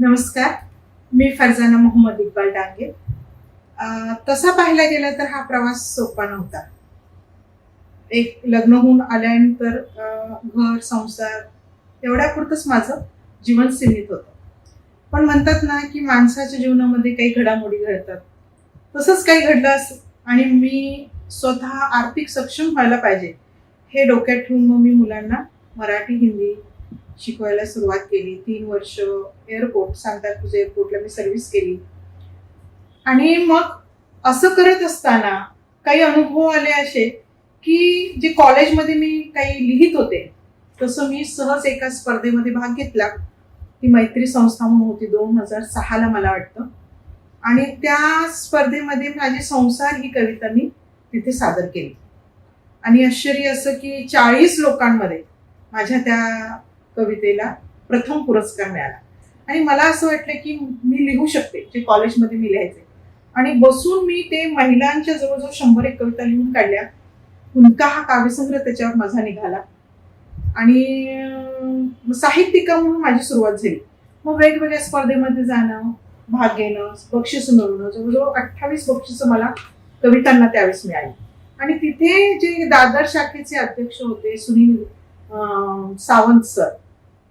नमस्कार. मी फरजाना मोहम्मद इक्बाल डांगे. तसा पाहायला गेला तर हा प्रवास सोपा नव्हता. एक लग्न होऊन आल्यानंतर घर संसार एवढ्यापुरतंच माझं जीवन सीमित होतं. पण म्हणतात ना की माणसाच्या जीवनामध्ये काही घडामोडी घडतात. तसंच काही घडलं असं आणि मी स्वतः आर्थिक सक्षम व्हायला पाहिजे. हे डोक्यात ठेवून मग मी मुलांना मराठी हिंदी शिकवायला सुरुवात केली. तीन वर्ष एअरपोर्ट सांताक्रूज एअरपोर्टला मी सर्व्हिस केली. आणि मग असं करत असताना काही अनुभव आले असे की जे कॉलेजमध्ये मी काही लिहित होते तसं मी सहज एका स्पर्धेमध्ये भाग घेतला. ती मैत्री संस्था म्हणून होती दोन हजार सहाला मला वाटतं. आणि त्या स्पर्धेमध्ये माझी संसार ही कविता मी तिथे सादर केली. आणि आश्चर्य असं की चाळीस लोकांमध्ये माझ्या त्या कवितेला प्रथम पुरस्कार मिळाला. आणि मला असं वाटलं की मी लिहू शकते जे कॉलेजमध्ये मी लिहायचे. आणि बसून मी ते महिलांच्या जवळजवळ शंभर एक कविता लिहून काढल्या. हुंका हा काव्यसंग्रह त्याच्यावर माझा निघाला. आणि साहित्यिका म्हणून माझी सुरुवात झाली. मग वेगवेगळ्या स्पर्धेमध्ये जाणं भाग घेणं बक्षीस मिळवणं जवळजवळ अठ्ठावीस बक्षिसं मला कवितांना त्यावेळेस मिळाली. आणि तिथे जे दादर शाखेचे अध्यक्ष होते सुनील सावंत सर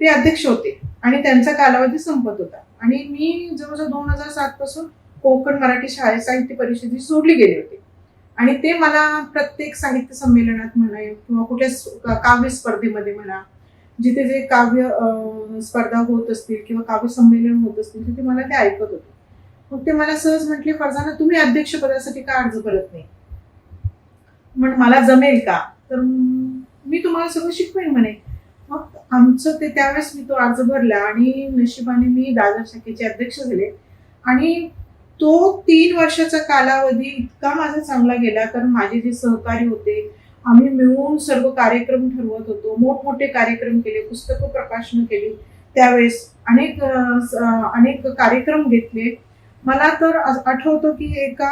ते अध्यक्ष होते आणि त्यांचा कालावधी संपत होता. आणि मी जवळजवळ दोन हजार सात पासून कोकण मराठी शाळेत साहित्य परिषदेत सोडली गेले होते. आणि ते मला प्रत्येक साहित्य संमेलनात म्हणा किंवा कुठल्या काव्य स्पर्धेमध्ये म्हणा जिथे जे काव्य स्पर्धा होत असतील किंवा काव्य संमेलन होत असतील तिथे मला ते ऐकत होते. मग ते मला सहज म्हटले फरजाना तुम्ही अध्यक्षपदासाठी का अर्ज करत नाही? म्हण मला जमेल का? तर मी तुम्हाला सगळं शिकवेन म्हणे. आमचं ते त्यावेळेस मी तो अर्ज भरला आणि नशिबाने मी दादर शाखेचे अध्यक्ष झाले. आणि तो तीन वर्षाचा कालावधी इतका माझा चांगला गेला कारण माझे जे सहकारी होते आम्ही मिळून सर्व कार्यक्रम ठरवत होतो. मोठमोठे कार्यक्रम केले पुस्तकं प्रकाशनं केली त्यावेळेस. अनेक अनेक कार्यक्रम घेतले. मला तर आठवतं की एका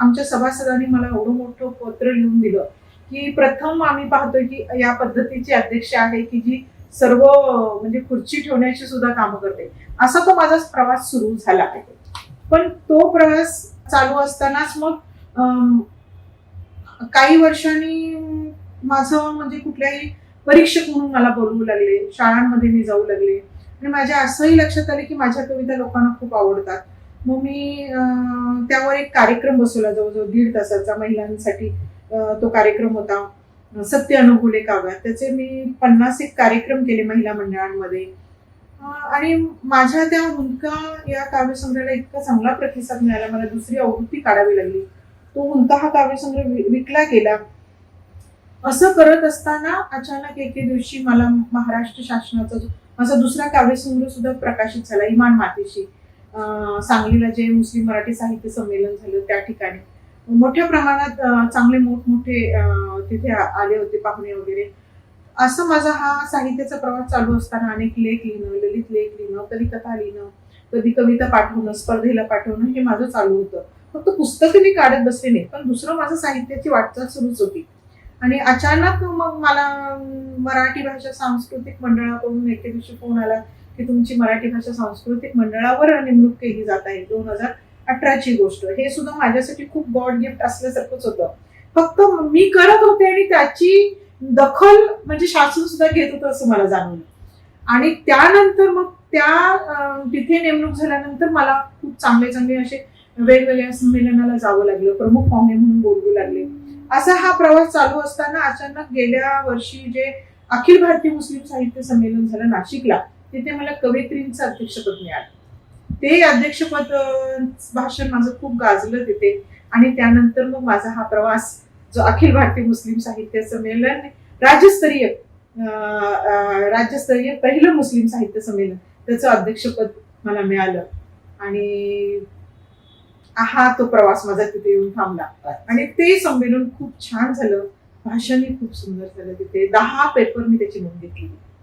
आमच्या सभासदांनी मला एवढं मोठं पत्र लिहून दिलं की प्रथम आम्ही पाहतोय की या पद्धतीची अध्यक्ष आहे की जी सर्व म्हणजे खुर्ची ठेवण्याची सुद्धा कामं करते. असा तो माझा प्रवास सुरू झाला आहे. पण तो प्रवास चालू असतानाच मग काही वर्षांनी माझं म्हणजे कुठल्याही परीक्षक म्हणून मला बोलवू लागले. शाळांमध्ये मी जाऊ लागले. आणि माझ्या असंही लक्षात आले की माझ्या कविता लोकांना खूप आवडतात. मग मी त्यावर एक कार्यक्रम बसवला जवळजवळ दीड तासाचा महिलांसाठी तो कार्यक्रम होता. सत्य अनुकूले काव्यात त्याचे मी पन्नास एक कार्यक्रम केले महिला मंडळांमध्ये. आणि माझ्या त्या हुंका या काव्यसंग्रहाला इतका चांगला प्रतिसाद मिळाला. मला दुसरी आवृत्ती काढावी लागली. तो हुंका हा काव्यसंग्रह वि- विकला गेला. असं करत असताना अचानक एके दिवशी मला महाराष्ट्र शासनाचा माझा दुसरा काव्यसंग्रह सुद्धा प्रकाशित झाला इमान मातेशी. सांगलीला जे मुस्लिम मराठी साहित्य संमेलन झालं त्या ठिकाणी. मोठ्या प्रमाणात चांगले मोठमोठे तिथे आले होते पाहुणे वगैरे. असं माझा हा साहित्याचा प्रवास चालू असताना अनेक लेख लिहिणं ललित लेख लिहिणं कधी कथा लिहिणं कधी कविता पाठवणं स्पर्धेला पाठवणं हे माझं चालू होतं. फक्त पुस्तकं मी काढत बसले नाही पण दुसरं माझं साहित्याची वाटचाल सुरूच होती. आणि अचानक मग मला मराठी भाषा सांस्कृतिक मंडळाकडून एके दिवशी फोन आला की तुमची मराठी भाषा सांस्कृतिक मंडळावर नेमणूक केली जात आहे. दोन हजार अठराची गोष्ट. हे सुद्धा माझ्यासाठी खूप गॉड गिफ्ट असल्यासारखंच होतं. फक्त मी करत होते आणि त्याची दखल म्हणजे शासन सुद्धा घेत होतं असं मला जाणवलं आणि त्यानंतर मग त्या तिथे नेमणूक झाल्यानंतर मला खूप चांगले चांगले असे वेगवेगळ्या संमेलनाला जावं लागलं. प्रमुख पाहुणे म्हणून बोलवू लागले. असा हा प्रवास चालू असताना अचानक गेल्या वर्षी जे अखिल भारतीय मुस्लिम साहित्य संमेलन झालं नाशिकला तिथे मला कवयित्रींचं अध्यक्षपद मिळालं. ते अध्यक्षपद भाषण माझं खूप गाजलं तिथे. आणि त्यानंतर मग माझा हा प्रवास जो अखिल भारतीय मुस्लिम साहित्य संमेलन राज्यस्तरीय राज्यस्तरीय पहिलं मुस्लिम साहित्य संमेलन त्याचं अध्यक्षपद मला मिळालं. आणि हा तो प्रवास माझा तिथे येऊन थांबला. आणि ते संमेलन खूप छान झालं. भाषणही खूप सुंदर झालं तिथे. दहा पेपर मी त्याची नोंद घेतली.